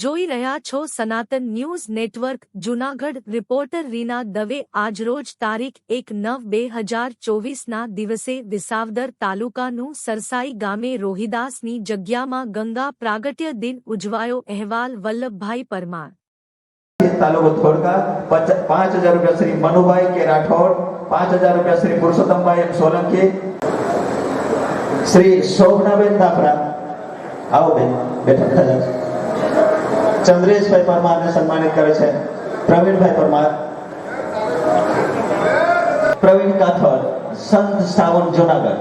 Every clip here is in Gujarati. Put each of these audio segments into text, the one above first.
જોઈ રહ્યા છો Sanatan news network, Junagadh, reporter Reena Dave આજરોજ તારીખ એક નવ બે હજાર ચોવીસના દિવસે વિસાવદર તાલુકાનું સરસાઈ ગામે રોહિદાસની જગ્યામાં ગંગા પ્રાગટ્ય દિન ઉજવાયો અહેવાલ વલ્લભભાઈ પરમાર. તાલુકો ધોળકા પચ- પાંચ હજાર રૂપિયા શ્રી મનુભાઈ કે રાઠોડ પાંચ હજાર રૂપિયા શ્રી પુરુષોત્તમભાઈ એમ સોલંકી શ્રી શોભનાબેન દાફરા આવો બેન બેઠા થયા ચંદ્રેશભાઈ પરમારને સન્માનિત કરે છે પ્રવીણભાઈ પરમાર પ્રવીણ કાથડ સંત સાવન જુનાગઢ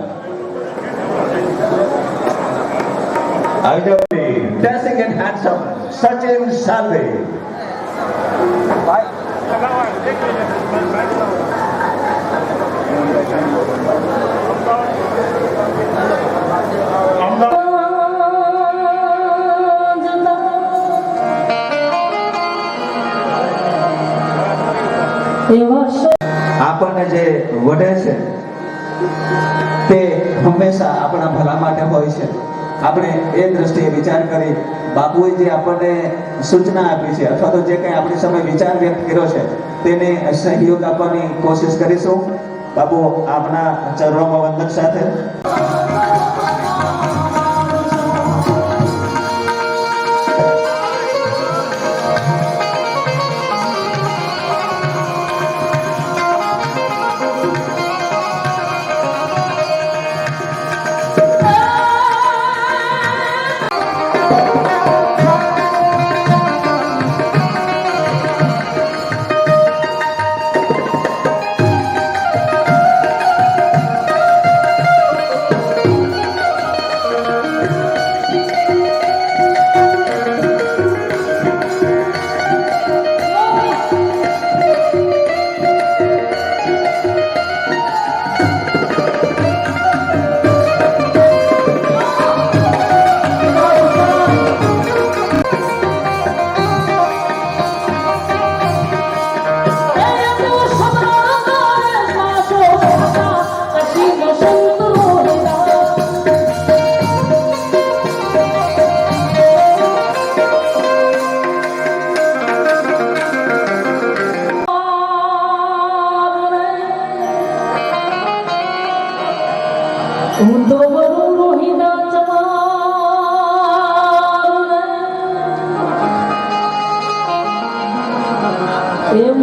આવી જાઓ dressing and handsome Sachin Salve આપણને જે વઢે છે તે હંમેશા આપણા ભલા માટે હોય છે. આપણે એ દ્રષ્ટિએ વિચાર કરી બાપુએ જે આપણને સૂચના આપી છે અથવા તો જે કંઈ આપણી સામે વિચાર વ્યક્ત કર્યો છે, તેને સહયોગ આપવાની કોશિશ કરીશું. બાપુ, આપના ચરણોમાં વંદન સાથે.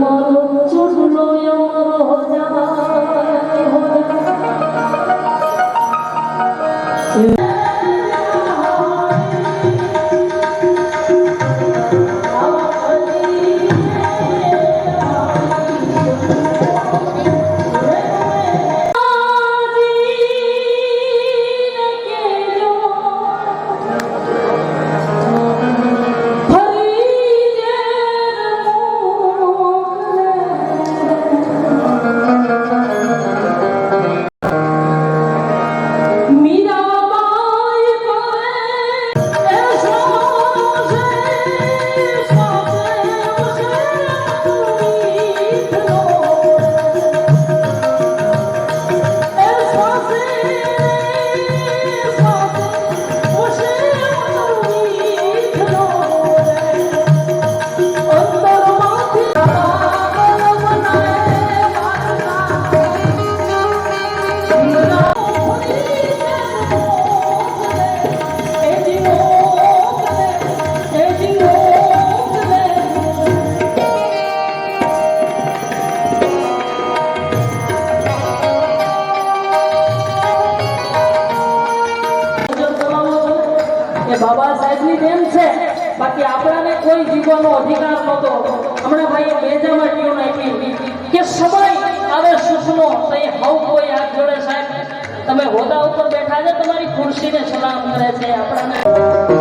tomorrow. બાબા સાહેબની દેન છે. બાકી આપણાને કોઈ જીવવાનો અધિકાર નહોતો. હમણાં ભાઈએ બેજામાં ટ્યુન નાખી કે સમય આવે સુસનો તો એ હવ કોઈ હાથ જોડે સાહેબ. તમે હોદા ઉપર બેઠા છે, તમારી ખુરશીને સલામ કરે છે આપણાને.